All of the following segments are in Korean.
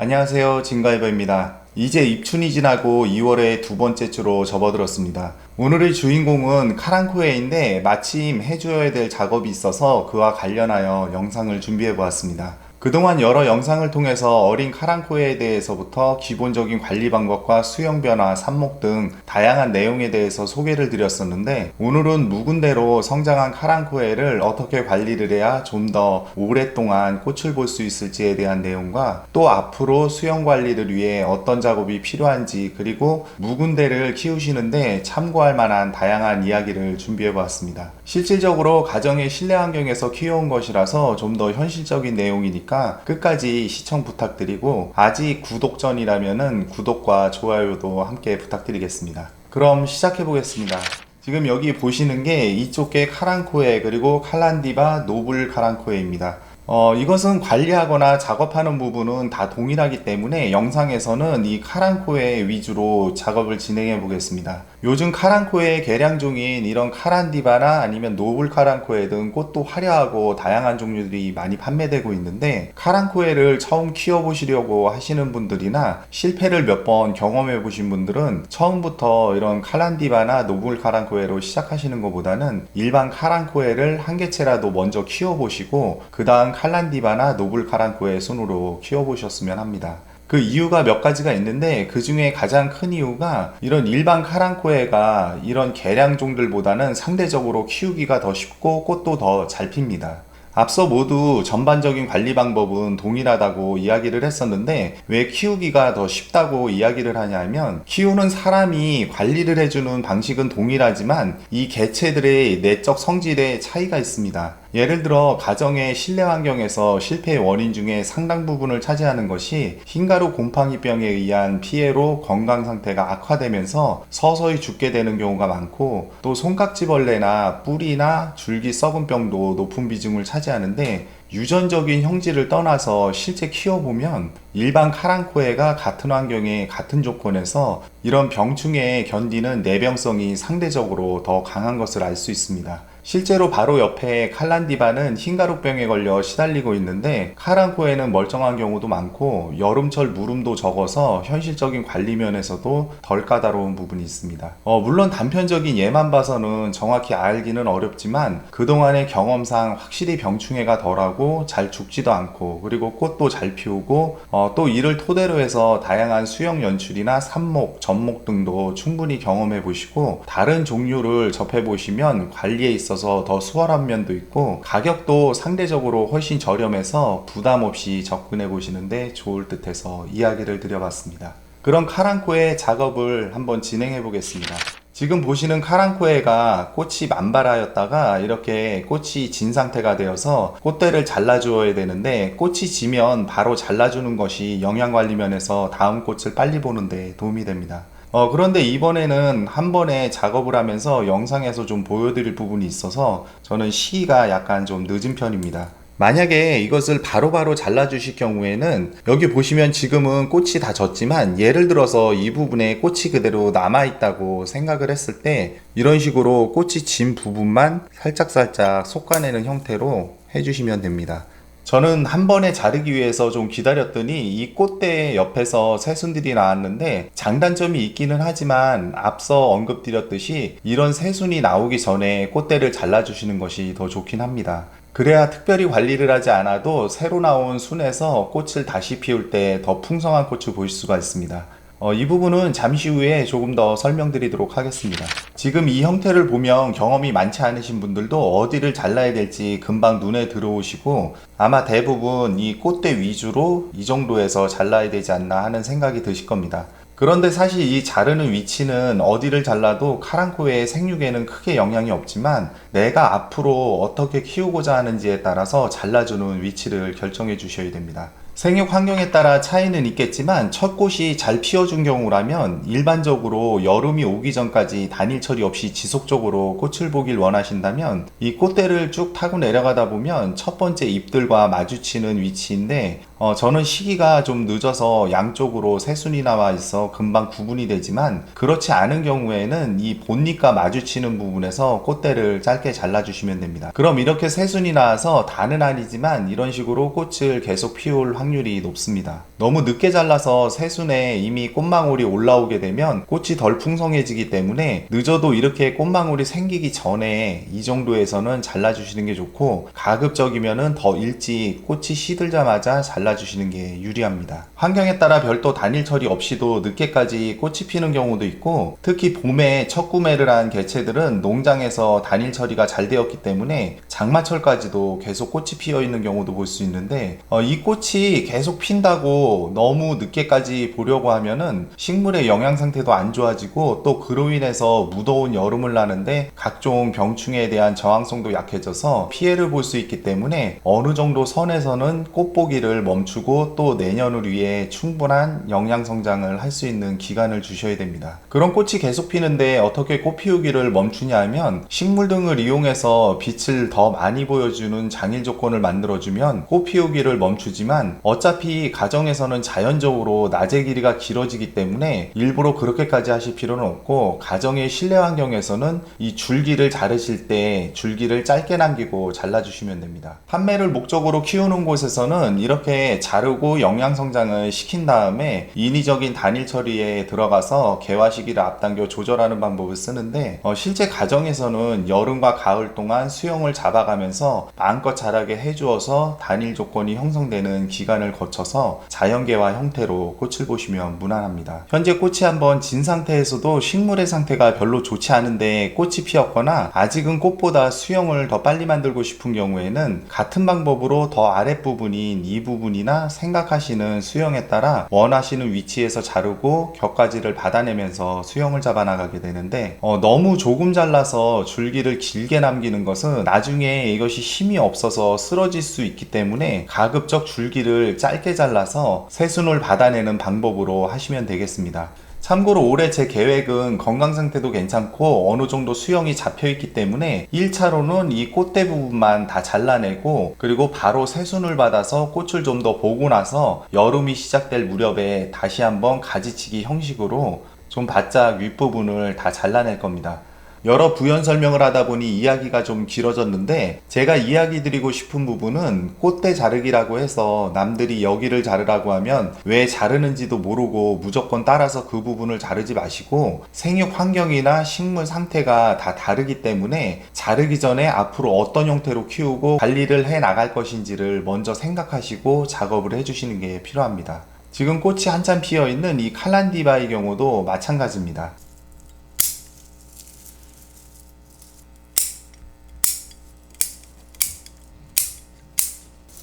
안녕하세요. 진가이버입니다. 이제 입춘이 지나고 2월의 두 번째 주로 접어들었습니다. 오늘의 주인공은 카랑코에인데 마침 해줘야 될 작업이 있어서 그와 관련하여 영상을 준비해 보았습니다. 그동안 여러 영상을 통해서 어린 카랑코에에 대해서부터 기본적인 관리 방법과 수영 변화, 삽목 등 다양한 내용에 대해서 소개를 드렸었는데 오늘은 묵은 대로 성장한 카랑코에를 어떻게 관리를 해야 좀 더 오랫동안 꽃을 볼 수 있을지에 대한 내용과 또 앞으로 수영 관리를 위해 어떤 작업이 필요한지 그리고 묵은 대를 키우시는데 참고할 만한 다양한 이야기를 준비해 보았습니다. 실질적으로 가정의 실내 환경에서 키워온 것이라서 좀 더 현실적인 내용이니까 끝까지 시청 부탁드리고 아직 구독 전이라면은 구독과 좋아요도 함께 부탁드리겠습니다. 그럼 시작해 보겠습니다. 지금 여기 보시는 게 이쪽 게 카랑코에 그리고 칼란디바 노블 카랑코에입니다. 어, 이것은 관리하거나 작업하는 부분은 다 동일하기 때문에 영상에서는 이 카란코에 위주로 작업을 진행해 보겠습니다. 요즘 카란코에 개량종인 이런 카란디바나 아니면 노블 카란코에 등 꽃도 화려하고 다양한 종류들이 많이 판매되고 있는데 카란코에를 처음 키워보시려고 하시는 분들이나 실패를 몇 번 경험해 보신 분들은 처음부터 이런 카란디바나 노블 카란코에로 시작하시는 것보다는 일반 카란코에를 한 개체라도 먼저 키워보시고 그 다음 칼란디바나 노블 카란코에 순으로 키워보셨으면 합니다. 그 이유가 몇 가지가 있는데 그 중에 가장 큰 이유가 이런 일반 카랑코에가 이런 개량종들보다는 상대적으로 키우기가 더 쉽고 꽃도 더 잘 핍니다. 앞서 모두 전반적인 관리 방법은 동일하다고 이야기를 했었는데 왜 키우기가 더 쉽다고 이야기를 하냐면 키우는 사람이 관리를 해주는 방식은 동일하지만 이 개체들의 내적 성질에 차이가 있습니다. 예를 들어 가정의 실내 환경에서 실패의 원인 중에 상당 부분을 차지하는 것이 흰가루 곰팡이병에 의한 피해로 건강 상태가 악화되면서 서서히 죽게 되는 경우가 많고 또 손깍지벌레나 뿌리나 줄기 썩은 병도 높은 비중을 차지하는데 유전적인 형질을 떠나서 실제 키워보면 일반 카랑코에가 같은 환경에 같은 조건에서 이런 병충해에 견디는 내병성이 상대적으로 더 강한 것을 알 수 있습니다. 실제로 바로 옆에 칼란디바는 흰가루병에 걸려 시달리고 있는데 카랑코에는 멀쩡한 경우도 많고 여름철 무름도 적어서 현실적인 관리 면에서도 덜 까다로운 부분이 있습니다. 어, 물론 단편적인 예만 봐서는 정확히 알기는 어렵지만 그동안의 경험상 확실히 병충해가 덜하고 잘 죽지도 않고 그리고 꽃도 잘 피우고 어, 또 이를 토대로 해서 다양한 수영 연출이나 삽목, 접목 등도 충분히 경험해 보시고 다른 종류를 접해 보시면 관리에 있어서 있어서 더 수월한 면도 있고 가격도 상대적으로 훨씬 저렴해서 부담 없이 접근해 보시는데 좋을 듯해서 이야기를 드려봤습니다. 그럼 카랑코의 작업을 한번 진행해 보겠습니다. 지금 보시는 카랑코에가 꽃이 만발하였다가 이렇게 꽃이 진 상태가 되어서 꽃대를 잘라주어야 되는데 꽃이 지면 바로 잘라주는 것이 영양관리 면에서 다음 꽃을 빨리 보는데 도움이 됩니다. 어, 그런데 이번에는 한 번에 작업을 하면서 영상에서 좀 보여드릴 부분이 있어서 저는 시기가 약간 좀 늦은 편입니다. 만약에 이것을 바로바로 바로 잘라주실 경우에는 여기 보시면 지금은 꽃이 다 졌지만 예를 들어서 이 부분에 꽃이 그대로 남아있다고 생각을 했을 때 이런 식으로 꽃이 진 부분만 살짝살짝 솎아내는 형태로 해주시면 됩니다. 저는 한 번에 자르기 위해서 좀 기다렸더니 이 꽃대 옆에서 새순들이 나왔는데 장단점이 있기는 하지만 앞서 언급드렸듯이 이런 새순이 나오기 전에 꽃대를 잘라주시는 것이 더 좋긴 합니다. 그래야 특별히 관리를 하지 않아도 새로 나온 순에서 꽃을 다시 피울 때 더 풍성한 꽃을 보실 수가 있습니다. 어, 이 부분은 잠시 후에 조금 더 설명드리도록 하겠습니다. 지금 이 형태를 보면 경험이 많지 않으신 분들도 어디를 잘라야 될지 금방 눈에 들어오시고 아마 대부분 이 꽃대 위주로 이 정도에서 잘라야 되지 않나 하는 생각이 드실 겁니다. 그런데 사실 이 자르는 위치는 어디를 잘라도 카랑코의 생육에는 크게 영향이 없지만 내가 앞으로 어떻게 키우고자 하는지에 따라서 잘라주는 위치를 결정해 주셔야 됩니다. 생육 환경에 따라 차이는 있겠지만 첫 꽃이 잘 피어준 경우라면 일반적으로 여름이 오기 전까지 단일 처리 없이 지속적으로 꽃을 보길 원하신다면 이 꽃대를 쭉 타고 내려가다 보면 첫 번째 잎들과 마주치는 위치인데 어, 저는 시기가 좀 늦어서 양쪽으로 새순이 나와 있어 금방 구분이 되지만 그렇지 않은 경우에는 이 본잎과 마주치는 부분에서 꽃대를 짧게 잘라주시면 됩니다. 그럼 이렇게 새순이 나와서 다는 아니지만 이런 식으로 꽃을 계속 피울 확률이 확률이 높습니다. 너무 늦게 잘라서 새순에 이미 꽃망울이 올라오게 되면 꽃이 덜 풍성해지기 때문에 늦어도 이렇게 꽃망울이 생기기 전에 이 정도에서는 잘라주시는 게 좋고 가급적이면은 더 일찍 꽃이 시들자마자 잘라주시는 게 유리합니다. 환경에 따라 별도 단일 처리 없이도 늦게까지 꽃이 피는 경우도 있고 특히 봄에 첫 구매를 한 개체들은 농장에서 단일 처리가 잘 되었기 때문에 장마철까지도 계속 꽃이 피어 있는 경우도 볼 수 있는데 어, 이 꽃이 계속 핀다고 너무 늦게까지 보려고 하면은 식물의 영양 상태도 안 좋아지고 또 그로 인해서 무더운 여름을 나는데 각종 병충해에 대한 저항성도 약해져서 피해를 볼 수 있기 때문에 어느 정도 선에서는 꽃보기를 멈추고 또 내년을 위해 충분한 영양 성장을 할 수 있는 기간을 주셔야 됩니다. 그런 꽃이 계속 피는데 어떻게 꽃 피우기를 멈추냐 하면 식물 등을 이용해서 빛을 더 많이 보여주는 장일 조건을 만들어주면 꽃 피우기를 멈추지만 어차피 가정에서는 자연적으로 낮의 길이가 길어지기 때문에 일부러 그렇게까지 하실 필요는 없고 가정의 실내 환경에서는 이 줄기를 자르실 때 줄기를 짧게 남기고 잘라주시면 됩니다. 판매를 목적으로 키우는 곳에서는 이렇게 자르고 영양 성장을 시킨 다음에 인위적인 단일 처리에 들어가서 개화 시기를 앞당겨 조절하는 방법을 쓰는데 어, 실제 가정에서는 여름과 가을 동안 수영을 잡아가면서 마음껏 자라게 해주어서 단일 조건이 형성되는 기간을 거쳐서 자연개화 형태로 꽃을 보시면 무난합니다. 현재 꽃이 한번 진 상태에서도 식물의 상태가 별로 좋지 않은데 꽃이 피었거나 아직은 꽃보다 수영을 더 빨리 만들고 싶은 경우에는 같은 방법으로 더 아랫부분인 이 부분이나 생각하시는 수영 에 따라 원하시는 위치에서 자르고 격가지를 받아내면서 수영을 잡아나가게 되는데 어, 너무 조금 잘라서 줄기를 길게 남기는 것은 나중에 이것이 힘이 없어서 쓰러질 수 있기 때문에 가급적 줄기를 짧게 잘라서 새순을 받아내는 방법으로 하시면 되겠습니다. 참고로 올해 제 계획은 건강 상태도 괜찮고 어느 정도 수영이 잡혀 있기 때문에 1차로는 이 꽃대 부분만 다 잘라내고 그리고 바로 새순을 받아서 꽃을 좀 더 보고 나서 여름이 시작될 무렵에 다시 한번 가지치기 형식으로 좀 바짝 윗부분을 다 잘라낼 겁니다. 여러 부연 설명을 하다 보니 이야기가 좀 길어졌는데 제가 이야기 드리고 싶은 부분은 꽃대 자르기라고 해서 남들이 여기를 자르라고 하면 왜 자르는지도 모르고 무조건 따라서 그 부분을 자르지 마시고 생육 환경이나 식물 상태가 다 다르기 때문에 자르기 전에 앞으로 어떤 형태로 키우고 관리를 해 나갈 것인지를 먼저 생각하시고 작업을 해주시는 게 필요합니다. 지금 꽃이 한참 피어 있는 이 칼란디바의 경우도 마찬가지입니다.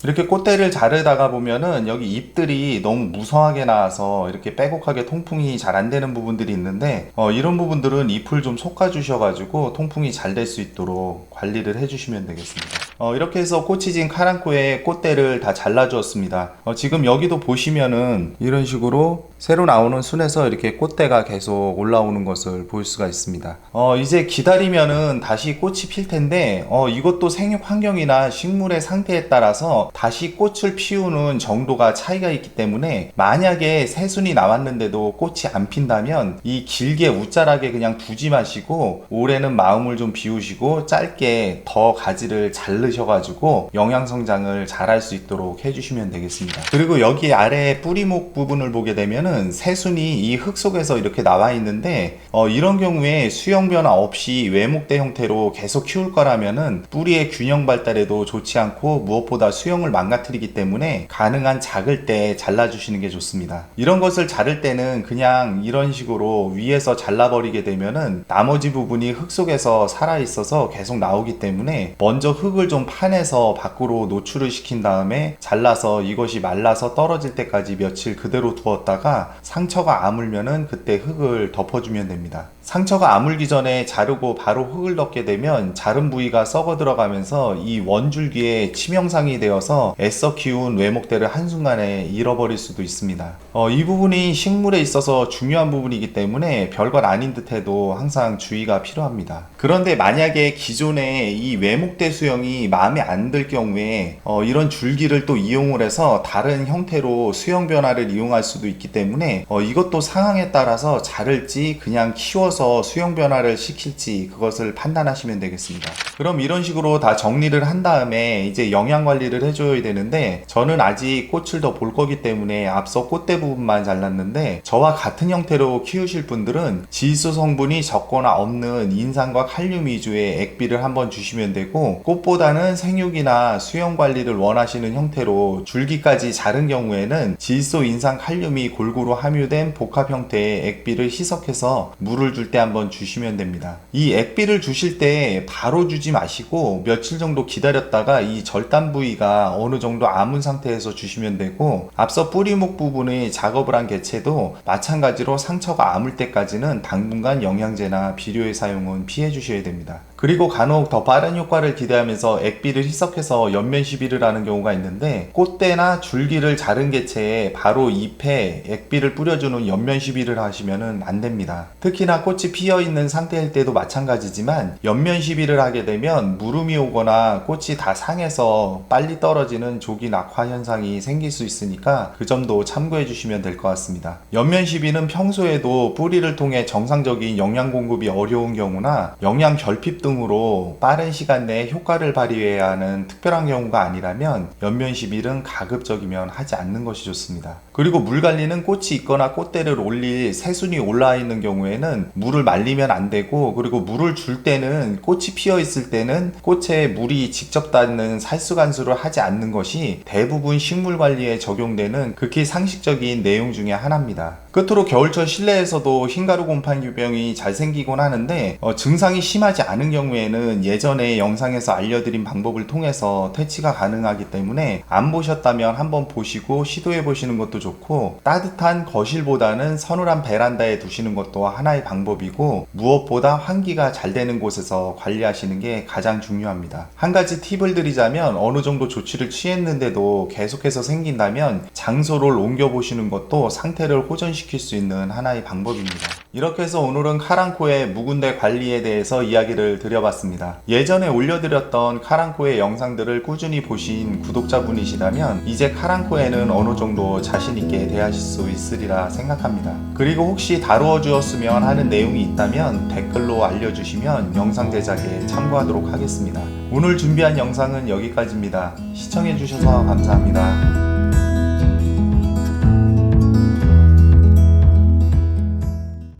이렇게 꽃대를 자르다가 보면은 여기 잎들이 너무 무성하게 나와서 이렇게 빼곡하게 통풍이 잘 안 되는 부분들이 있는데 어, 이런 부분들은 잎을 좀 솎아 주셔가지고 통풍이 잘 될 수 있도록 관리를 해주시면 되겠습니다. 어, 이렇게 해서 꽃이 진 카랑코에 꽃대를 다 잘라 주었습니다. 어, 지금 여기도 보시면은 이런 식으로 새로 나오는 순에서 이렇게 꽃대가 계속 올라오는 것을 볼 수가 있습니다. 어, 이제 기다리면은 다시 꽃이 필 텐데 어, 이것도 생육 환경이나 식물의 상태에 따라서 다시 꽃을 피우는 정도가 차이가 있기 때문에 만약에 새순이 나왔는데도 꽃이 안 핀다면 이 길게 웃자라게 그냥 두지 마시고 올해는 마음을 좀 비우시고 짧게 더 가지를 자르셔가지고 영양 성장을 잘할 수 있도록 해주시면 되겠습니다. 그리고 여기 아래 뿌리목 부분을 보게 되면은 새순이 이 흙 속에서 이렇게 나와 있는데 어, 이런 경우에 수영 변화 없이 외목대 형태로 계속 키울 거라면은 뿌리의 균형 발달에도 좋지 않고 무엇보다 수 영을 망가뜨리기 때문에 가능한 작을 때 잘라주시는 게 좋습니다. 이런 것을 자를 때는 그냥 이런 식으로 위에서 잘라버리게 되면은 나머지 부분이 흙 속에서 살아있어서 계속 나오기 때문에 먼저 흙을 좀 파내서 밖으로 노출을 시킨 다음에 잘라서 이것이 말라서 떨어질 때까지 며칠 그대로 두었다가 상처가 아물면은 그때 흙을 덮어주면 됩니다. 상처가 아물기 전에 자르고 바로 흙을 넣게 되면 자른 부위가 썩어 들어가면서 이 원줄기에 치명상이 되어서 애써 키운 외목대를 한순간에 잃어버릴 수도 있습니다. 어, 이 부분이 식물에 있어서 중요한 부분이기 때문에 별것 아닌 듯해도 항상 주의가 필요합니다. 그런데 만약에 기존에 이 외목대 수영이 마음에 안 들 경우에 어, 이런 줄기를 또 이용을 해서 다른 형태로 수영 변화를 이용할 수도 있기 때문에 어, 이것도 상황에 따라서 자를지 그냥 키워서 수영 변화를 시킬지 그것을 판단하시면 되겠습니다. 그럼 이런 식으로 다 정리를 한 다음에 이제 영양 관리를 해줘야 되는데 저는 아직 꽃을 더 볼 거기 때문에 앞서 꽃대 부분만 잘랐는데 저와 같은 형태로 키우실 분들은 지수 성분이 적거나 없는 인산과 칼륨 위주의 액비를 한번 주시면 되고 꽃보다는 생육이나 수영 관리를 원하시는 형태로 줄기까지 자른 경우에는 질소, 인산, 칼륨이 골고루 함유된 복합 형태의 액비를 희석해서 물을 줄 때 한번 주시면 됩니다. 이 액비를 주실 때 바로 주지 마시고 며칠 정도 기다렸다가 이 절단 부위가 어느 정도 아문 상태에서 주시면 되고 앞서 뿌리목 부분의 작업을 한 개체도 마찬가지로 상처가 아물 때까지는 당분간 영양제나 비료의 사용은 피해 주셔야 됩니다. 그리고 간혹 더 빠른 효과를 기대하면서 액비를 희석해서 연면 시비를 하는 경우가 있는데 꽃대나 줄기를 자른 개체에 바로 잎에 액비를 뿌려주는 연면 시비를 하시면 안 됩니다. 특히나 꽃이 피어 있는 상태일 때도 마찬가지지만 연면 시비를 하게 되면 무름이 오거나 꽃이 다 상해서 빨리 떨어지는 조기 낙화 현상이 생길 수 있으니까 그 점도 참고해 주시면 될 것 같습니다. 연면 시비는 평소에도 뿌리를 통해 정상적인 영양 공급이 어려운 경우나 영양 결핍 등으로 빠른 시간 내에 효과를 발휘해야 하는 특별한 경우가 아니라면 연면 시비는 가급적이면 하지 않는 것이 좋습니다. 그리고 물 관리는 꽃이 있거나 꽃대를 올릴 새순이 올라와 있는 경우에는 물을 말리면 안 되고 그리고 물을 줄 때는 꽃이 피어 있을 때는 꽃에 물이 직접 닿는 살수간수를 하지 않는 것이 대부분 식물 관리에 적용되는 극히 상식적인 내용 중에 하나입니다. 끝으로 겨울철 실내에서도 흰가루 곰팡이 유병이 잘 생기곤 하는데 어, 증상이 심하지 않은 경우에는 예전에 영상에서 알려드린 방법을 통해서 퇴치가 가능하기 때문에 안 보셨다면 한번 보시고 시도해 보시는 것도 좋고 따뜻한 거실보다는 서늘한 베란다에 두시는 것도 하나의 방법이고 무엇보다 환기가 잘 되는 곳에서 관리하시는 게 가장 중요합니다. 한 가지 팁을 드리자면 어느 정도 조치를 취했는데도 계속해서 생긴다면 장소를 옮겨 보시는 것도 상태를 호전 시킬 수 있는 하나의 방법입니다. 이렇게 해서 오늘은 카랑코의 묵은대 관리에 대해서 이야기를 드려봤습니다. 예전에 올려드렸던 카랑코의 영상들을 꾸준히 보신 구독자분이시라면 이제 카랑코에는 어느 정도 자신있게 대하실 수 있으리라 생각합니다. 그리고 혹시 다루어 주었으면 하는 내용이 있다면 댓글로 알려주시면 영상 제작에 참고하도록 하겠습니다. 오늘 준비한 영상은 여기까지입니다. 시청해주셔서 감사합니다.